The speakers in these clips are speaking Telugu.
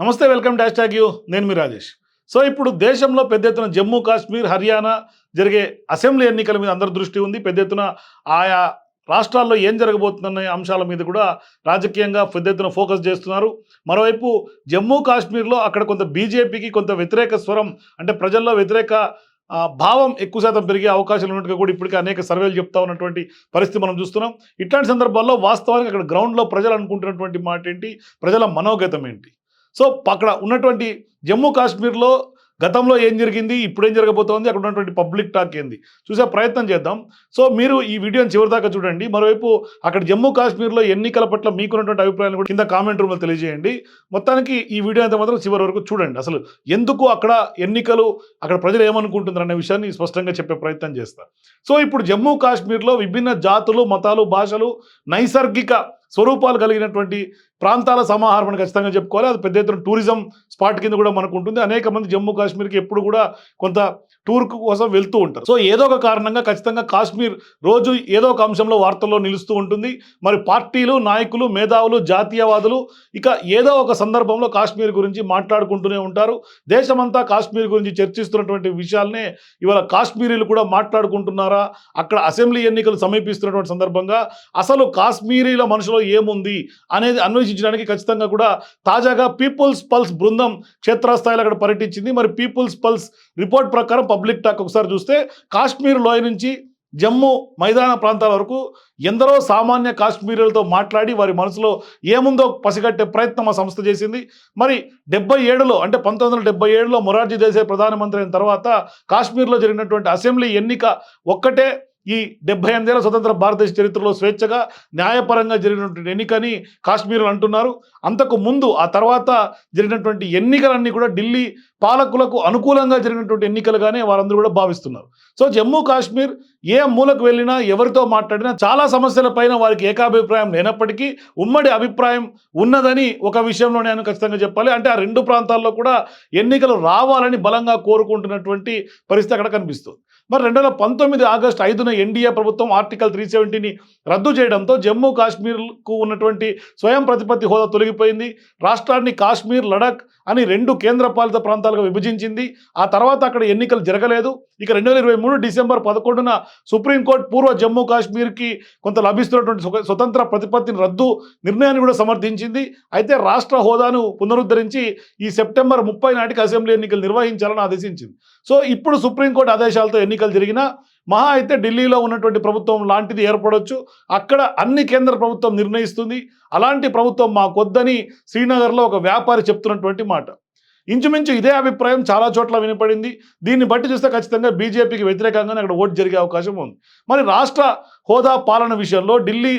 నమస్తే వెల్కమ్ డాష్ ట్యాగ్ యూ. నేను మీ రాజేష్. సో ఇప్పుడు దేశంలో పెద్ద ఎత్తున జమ్మూ కాశ్మీర్ హర్యానా జరిగే అసెంబ్లీ ఎన్నికల మీద అందరి దృష్టి ఉంది. పెద్ద ఎత్తున ఆయా రాష్ట్రాల్లో ఏం జరగబోతుందనే అంశాల మీద కూడా రాజకీయంగా పెద్ద ఎత్తున ఫోకస్ చేస్తున్నారు. మరోవైపు జమ్మూ కాశ్మీర్లో అక్కడ కొంత బీజేపీకి కొంత వ్యతిరేక స్వరం అంటే ప్రజల్లో వ్యతిరేక భావం ఎక్కువ శాతం పెరిగే అవకాశాలు ఉన్నట్టుగా కూడా ఇప్పటికే అనేక సర్వేలు చెప్తా ఉన్నటువంటి పరిస్థితి మనం చూస్తున్నాం. ఇట్లాంటి సందర్భాల్లో వాస్తవానికి అక్కడ గ్రౌండ్లో ప్రజలు అనుకుంటున్నటువంటి మాట ఏంటి ప్రజల మనోగతం ఏంటి? సో అక్కడ ఉన్నటువంటి జమ్మూ కాశ్మీర్లో గతంలో ఏం జరిగింది ఇప్పుడు ఏం జరగబోతోంది అక్కడ ఉన్నటువంటి పబ్లిక్ టాక్ ఏంది? చూసే ప్రయత్నం చేద్దాం. సో మీరు ఈ వీడియోని చివరిదాకా చూడండి. మరోవైపు అక్కడ జమ్మూ కాశ్మీర్లో ఎన్నికల పట్ల మీకున్నటువంటి అభిప్రాయాలు కూడా కింద కామెంట్ రూమ్లో తెలియజేయండి. మొత్తానికి ఈ వీడియో అయితే మాత్రం చివరి వరకు చూడండి. అసలు ఎందుకు అక్కడ ఎన్నికలు అక్కడ ప్రజలు ఏమనుకుంటున్నారు అనే విషయాన్ని స్పష్టంగా చెప్పే ప్రయత్నం చేస్తా. సో ఇప్పుడు జమ్మూ కాశ్మీర్లో విభిన్న జాతులు మతాలు భాషలు నైసర్గిక స్వరూపాలు కలిగినటువంటి ప్రాంతాల సమాహారం అని ఖచ్చితంగా చెప్పుకోవాలి. అది పెద్ద ఎత్తున టూరిజం స్పాట్ కింద కూడా మనకు ఉంటుంది. అనేక మంది జమ్మూ కాశ్మీర్కి ఎప్పుడు కూడా కొంత టూర్ కోసం వెళ్తూ ఉంటారు. సో ఏదో ఒక కారణంగా ఖచ్చితంగా కాశ్మీర్ రోజు ఏదో ఒక అంశంలో వార్తల్లో నిలుస్తూ ఉంటుంది. మరి పార్టీలు నాయకులు మేధావులు జాతీయవాదులు ఇక ఏదో ఒక సందర్భంలో కాశ్మీర్ గురించి మాట్లాడుకుంటూనే ఉంటారు. దేశమంతా కాశ్మీర్ గురించి చర్చిస్తున్నటువంటి విషయాలనే ఇవాళ కాశ్మీరీలు కూడా మాట్లాడుకుంటున్నారా? అక్కడ అసెంబ్లీ ఎన్నికలు సమీపిస్తున్నటువంటి సందర్భంగా అసలు కాశ్మీరీల మనసులో ఏముంది అనేది అన్వేషించడానికి ఖచ్చితంగా కూడా తాజాగా పీపుల్స్ పల్స్ బృందం క్షేత్రస్థాయిలో అక్కడ పర్యటించింది. మరి పీపుల్స్ పల్స్ రిపోర్ట్ ప్రకారం పబ్లిక్ టాక్ ఒకసారి చూస్తే కాశ్మీర్ లోయ నుంచి జమ్మూ మైదాన ప్రాంతాల వరకు ఎందరో సామాన్య కాశ్మీరులతో మాట్లాడి వారి మనసులో ఏముందో పసిగట్టే ప్రయత్నం ఆ సంస్థ చేసింది. మరి డెబ్బై ఏడులో అంటే పంతొమ్మిది వందల డెబ్బై ఏడులో మొరార్జీ దేశాయ్ ప్రధానమంత్రి అయిన తర్వాత కాశ్మీర్లో జరిగినటువంటి అసెంబ్లీ ఎన్నిక ఒక్కటే ఈ డెబ్బై ఎనిమిదేళ్ళ స్వతంత్ర భారతదేశ చరిత్రలో స్వేచ్ఛగా న్యాయపరంగా జరిగినటువంటి ఎన్నికని కాశ్మీర్లు అంటున్నారు. అంతకు ముందు ఆ తర్వాత జరిగినటువంటి ఎన్నికలన్నీ కూడా ఢిల్లీ పాలకులకు అనుకూలంగా జరిగినటువంటి ఎన్నికలుగానే వారందరూ కూడా భావిస్తున్నారు. సో జమ్మూ కాశ్మీర్ ఏ మూలకు వెళ్ళినా ఎవరితో మాట్లాడినా చాలా సమస్యల పైన వారికి ఏకాభిప్రాయం లేనప్పటికీ ఉమ్మడి అభిప్రాయం ఉన్నదని ఒక విషయంలో నేను ఖచ్చితంగా చెప్పాలి. అంటే ఆ రెండు ప్రాంతాల్లో కూడా ఎన్నికలు రావాలని బలంగా కోరుకుంటున్నటువంటి పరిస్థితి అక్కడ కనిపిస్తుంది. మరి రెండు వేల పంతొమ్మిది ఆగస్టు ఐదున ఎన్డీఏ ప్రభుత్వం ఆర్టికల్ త్రీ సెవెంటీని రద్దు చేయడంతో జమ్మూ కాశ్మీర్కు ఉన్నటువంటి స్వయం ప్రతిపత్తి హోదా తొలగిపోయింది. రాష్ట్రాన్ని కాశ్మీర్ లడాక్ అని రెండు కేంద్రపాలిత ప్రాంతాలుగా విభజించింది. ఆ తర్వాత అక్కడ ఎన్నికలు జరగలేదు. ఇక రెండు వేల ఇరవై మూడు డిసెంబర్ పదకొండున సుప్రీంకోర్టు పూర్వ జమ్మూ కాశ్మీర్కి కొంత లభిస్తున్నటువంటి స్వతంత్ర ప్రతిపత్తిని రద్దు నిర్ణయాన్ని కూడా సమర్థించింది. అయితే రాష్ట్ర హోదాను పునరుద్ధరించి ఈ సెప్టెంబర్ ముప్పై నాటికి అసెంబ్లీ ఎన్నికలు నిర్వహించాలని ఆదేశించింది. సో ఇప్పుడు సుప్రీంకోర్టు ఆదేశాలతో ఎన్నికలు జరిగినా మహా అయితే ఢిల్లీలో ఉన్నటువంటి ప్రభుత్వం లాంటిది ఏర్పడవచ్చు అక్కడ అన్ని కేంద్ర ప్రభుత్వం నిర్ణయిస్తుంది. అలాంటి ప్రభుత్వం మాకొద్దని శ్రీనగర్లో ఒక వ్యాపారి చెప్తున్నటువంటి మాట. ఇంచుమించు ఇదే అభిప్రాయం చాలా చోట్ల వినపడింది. దీన్ని బట్టి చూస్తే ఖచ్చితంగా బీజేపీకి వ్యతిరేకంగానే అక్కడ ఓటు జరిగే అవకాశం ఉంది. మరి రాష్ట్ర హోదా పాలన విషయంలో ఢిల్లీ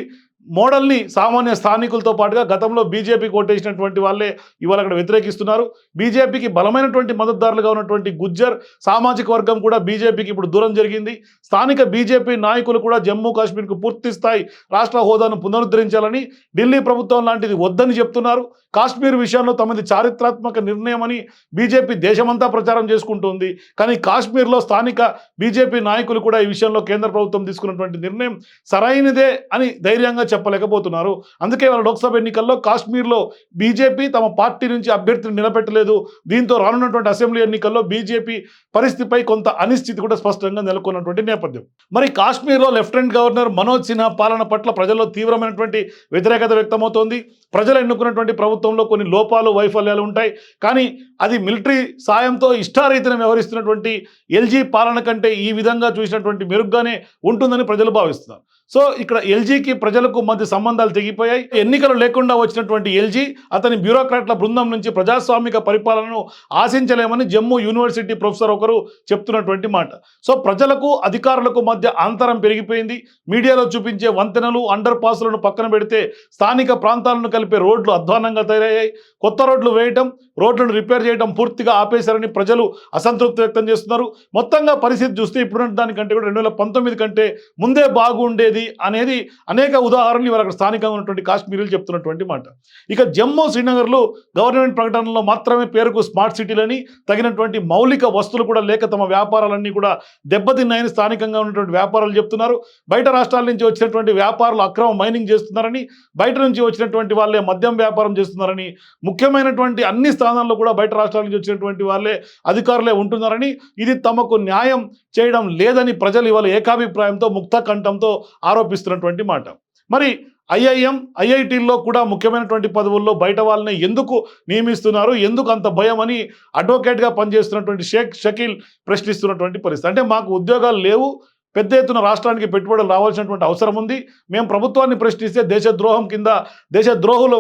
మోడల్ని సామాన్య స్థానికులతో పాటుగా గతంలో బీజేపీకి ఓటేసినటువంటి వాళ్ళే ఇవాళ అక్కడ వ్యతిరేకిస్తున్నారు. బీజేపీకి బలమైనటువంటి మద్దతుదారులుగా ఉన్నటువంటి గుజ్జర్ సామాజిక వర్గం కూడా బీజేపీకి ఇప్పుడు దూరం జరిగింది. స్థానిక బీజేపీ నాయకులు కూడా జమ్మూ కాశ్మీర్కు పూర్తి స్థాయి రాష్ట్ర హోదాను పునరుద్ధరించాలని ఢిల్లీ ప్రభుత్వం లాంటిది వద్దని చెప్తున్నారు. కాశ్మీర్ విషయంలో తమది చారిత్రాత్మక నిర్ణయం అని బీజేపీ దేశమంతా ప్రచారం చేసుకుంటుంది. కానీ కాశ్మీర్లో స్థానిక బీజేపీ నాయకులు కూడా ఈ విషయంలో కేంద్ర ప్రభుత్వం తీసుకున్నటువంటి నిర్ణయం సరైనదే అని ధైర్యంగా చెప్పలేకపోతున్నారు. అందుకే మన లోక్సభ ఎన్నికల్లో కాశ్మీర్లో బీజేపీ తమ పార్టీ నుంచి అభ్యర్థిని నిలబెట్టలేదు. దీంతో రానున్నటువంటి అసెంబ్లీ ఎన్నికల్లో బీజేపీ పరిస్థితిపై కొంత అనిశ్చితి కూడా స్పష్టంగా నెలకొన్నటువంటి నేపథ్యం. మరి కాశ్మీర్లో లెఫ్టినెంట్ గవర్నర్ మనోజ్ సిన్హా పాలన పట్ల ప్రజల్లో తీవ్రమైనటువంటి వ్యతిరేకత వ్యక్తమవుతోంది. ప్రజలు ఎన్నుకున్నటువంటి ప్రభుత్వంలో కొన్ని లోపాలు వైఫల్యాలు ఉంటాయి. కానీ అది మిలిటరీ సాయంతో ఇష్టారీతిని వ్యవహరిస్తున్నటువంటి ఎల్జీ పాలన కంటే ఈ విధంగా చూసినటువంటి మెరుగ్గానే ఉంటుందని ప్రజలు భావిస్తున్నారు. సో ఇక్కడ ఎల్జీకి ప్రజలకు మధ్య సంబంధాలు తెగిపోయాయి. ఎన్నికలు లేకుండా వచ్చినటువంటి ఎల్జీ అతని బ్యూరోక్రాట్ల బృందం నుంచి ప్రజాస్వామిక పరిపాలనను ఆశించలేమని జమ్మూ యూనివర్సిటీ ప్రొఫెసర్ ఒకరు చెప్తున్నటువంటి మాట. సో ప్రజలకు అధికారులకు మధ్య అంతరం పెరిగిపోయింది. మీడియాలో చూపించే వంతెనలు అండర్ పాసులను పక్కన పెడితే స్థానిక ప్రాంతాలను కలిపే రోడ్లు అధ్వానంగా తయారయ్యాయి. కొత్త రోడ్లు వేయటం రోడ్లను రిపేర్ చేయడం పూర్తిగా ఆపేశారని ప్రజలు అసంతృప్తి వ్యక్తం చేస్తున్నారు. మొత్తంగా పరిస్థితి చూస్తే ఇప్పుడున్న దానికంటే కూడా రెండు వేల పంతొమ్మిది కంటే ముందే బాగుండేది అనేది అనేక ఉదాహరణలు ఇవాళ అక్కడ స్థానికంగా ఉన్నటువంటి కాశ్మీర్లు చెప్తున్నటువంటి మాట. ఇక జమ్మూ శ్రీనగర్లో గవర్నమెంట్ ప్రకటనలో మాత్రమే పేరుకు స్మార్ట్ సిటీలని తగినటువంటి మౌలిక వస్తువులు కూడా లేక తమ వ్యాపారాలన్నీ కూడా దెబ్బతిన్నాయని స్థానికంగా ఉన్నటువంటి వ్యాపారాలు చెప్తున్నారు. బయట రాష్ట్రాల నుంచి వచ్చినటువంటి వ్యాపారులు అక్రమ మైనింగ్ చేస్తున్నారని బయట నుంచి వచ్చినటువంటి వాళ్ళే మద్యం వ్యాపారం చేస్తున్నారని ముఖ్యమైనటువంటి అన్ని స్థానాల్లో కూడా బయట రాష్ట్రాల నుంచి వచ్చినటువంటి వాళ్ళే అధికారులే ఉంటున్నారని ఇది తమకు న్యాయం చేయడం లేదని ప్రజలు ఇవాళ ఏకాభిప్రాయంతో ముక్త కంఠంతో ఆరోపిస్తున్నటువంటి మాట. మరి ఐఐఎం ఐఐటీల్లో కూడా ముఖ్యమైనటువంటి పదవుల్లో బయట వాళ్ళని ఎందుకు నియమిస్తున్నారు ఎందుకు అంత భయం అని అడ్వకేట్గా పనిచేస్తున్నటువంటి షేక్ షకీల్ ప్రశ్నిస్తున్నటువంటి పరిస్థితి. అంటే మాకు ఉద్యోగాలు లేవు పెద్ద ఎత్తున రాష్ట్రానికి పెట్టుబడులు రావాల్సినటువంటి అవసరం ఉంది. మేము ప్రభుత్వాన్ని ప్రశ్నిస్తే దేశద్రోహం కింద దేశద్రోహులు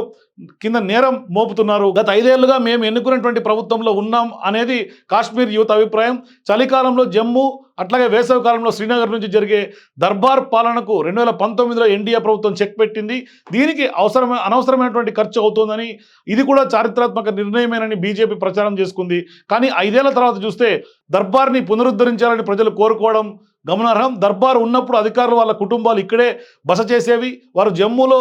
కింద నేరం మోపుతున్నారు. గత ఐదేళ్ళుగా మేము ఎన్నుకున్నటువంటి ప్రభుత్వంలో ఉన్నాం అనేది కాశ్మీర్ యువత అభిప్రాయం. చలికాలంలో జమ్మూ అట్లాగే వేసవి కాలంలో శ్రీనగర్ నుంచి జరిగే దర్బార్ పాలనకు రెండు వేల పంతొమ్మిదిలో ఎన్డీఏ ప్రభుత్వం చెక్ పెట్టింది. దీనికి అవసరమైన అనవసరమైనటువంటి ఖర్చు అవుతుందని ఇది కూడా చారిత్రాత్మక నిర్ణయమేనని బీజేపీ ప్రచారం చేసుకుంది. కానీ ఐదేళ్ళ తర్వాత చూస్తే దర్బార్ని పునరుద్ధరించాలని ప్రజలు కోరుకోవడం గమనార్హం. దర్బార్ ఉన్నప్పుడు అధికారులు వాళ్ళ కుటుంబాలు ఇక్కడే బస చేసేవి. వారు జమ్మూలో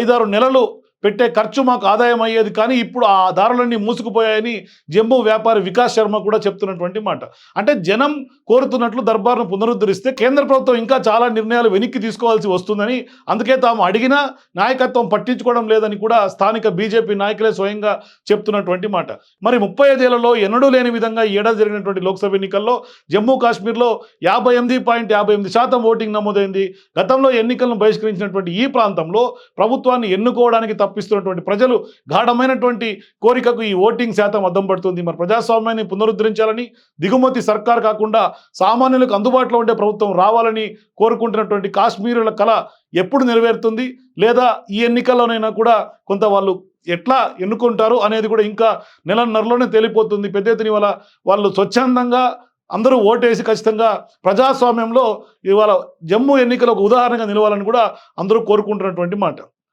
ఐదారు నెలలు పెట్టే ఖర్చు మాకు ఆదాయం అయ్యేది కానీ ఇప్పుడు ఆ దారులన్నీ మూసుకుపోయాయని జమ్మూ వ్యాపారి వికాస్ శర్మ కూడా చెప్తున్నటువంటి మాట. అంటే జనం కోరుతున్నట్లు దర్బార్ను పునరుద్ధరిస్తే కేంద్ర ప్రభుత్వం ఇంకా చాలా నిర్ణయాలు వెనక్కి తీసుకోవాల్సి వస్తుందని అందుకే తాము అడిగినా నాయకత్వం పట్టించుకోవడం లేదని కూడా స్థానిక బీజేపీ నాయకులే స్వయంగా చెప్తున్నటువంటి మాట. మరి ముప్పై ఐదేళ్ళలో ఎన్నడూ లేని విధంగా ఈ ఏడాది జరిగినటువంటి లోక్సభ ఎన్నికల్లో జమ్మూ కాశ్మీర్లో యాభై ఎనిమిది పాయింట్ యాభై ఎనిమిది శాతం ఓటింగ్ నమోదైంది. గతంలో ఎన్నికలను బహిష్కరించినటువంటి ఈ ప్రాంతంలో ప్రభుత్వాన్ని ఎన్నుకోవడానికి తప్పిస్తున్నటువంటి ప్రజలు గాఢమైనటువంటి కోరికకు ఈ ఓటింగ్ శాతం అద్దం పడుతుంది. మరి ప్రజాస్వామ్యాన్ని పునరుద్ధరించాలని దిగుమతి సర్కార్ కాకుండా సామాన్యులకు అందుబాటులో ఉండే ప్రభుత్వం రావాలని కోరుకుంటున్నటువంటి కాశ్మీరుల కళ ఎప్పుడు నెరవేరుతుంది? లేదా ఈ ఎన్నికల్లోనైనా కూడా కొంత వాళ్ళు ఎట్లా ఎన్నుకుంటారు అనేది కూడా ఇంకా నెలన్నరలోనే తేలిపోతుంది. పెద్ద ఎత్తున ఇవాళ వాళ్ళు స్వచ్ఛందంగా అందరూ ఓటేసి ఖచ్చితంగా ప్రజాస్వామ్యంలో ఇవాళ జమ్మూ ఎన్నికలకు ఉదాహరణగా నిలవాలని కూడా అందరూ కోరుకుంటున్నటువంటి మాట.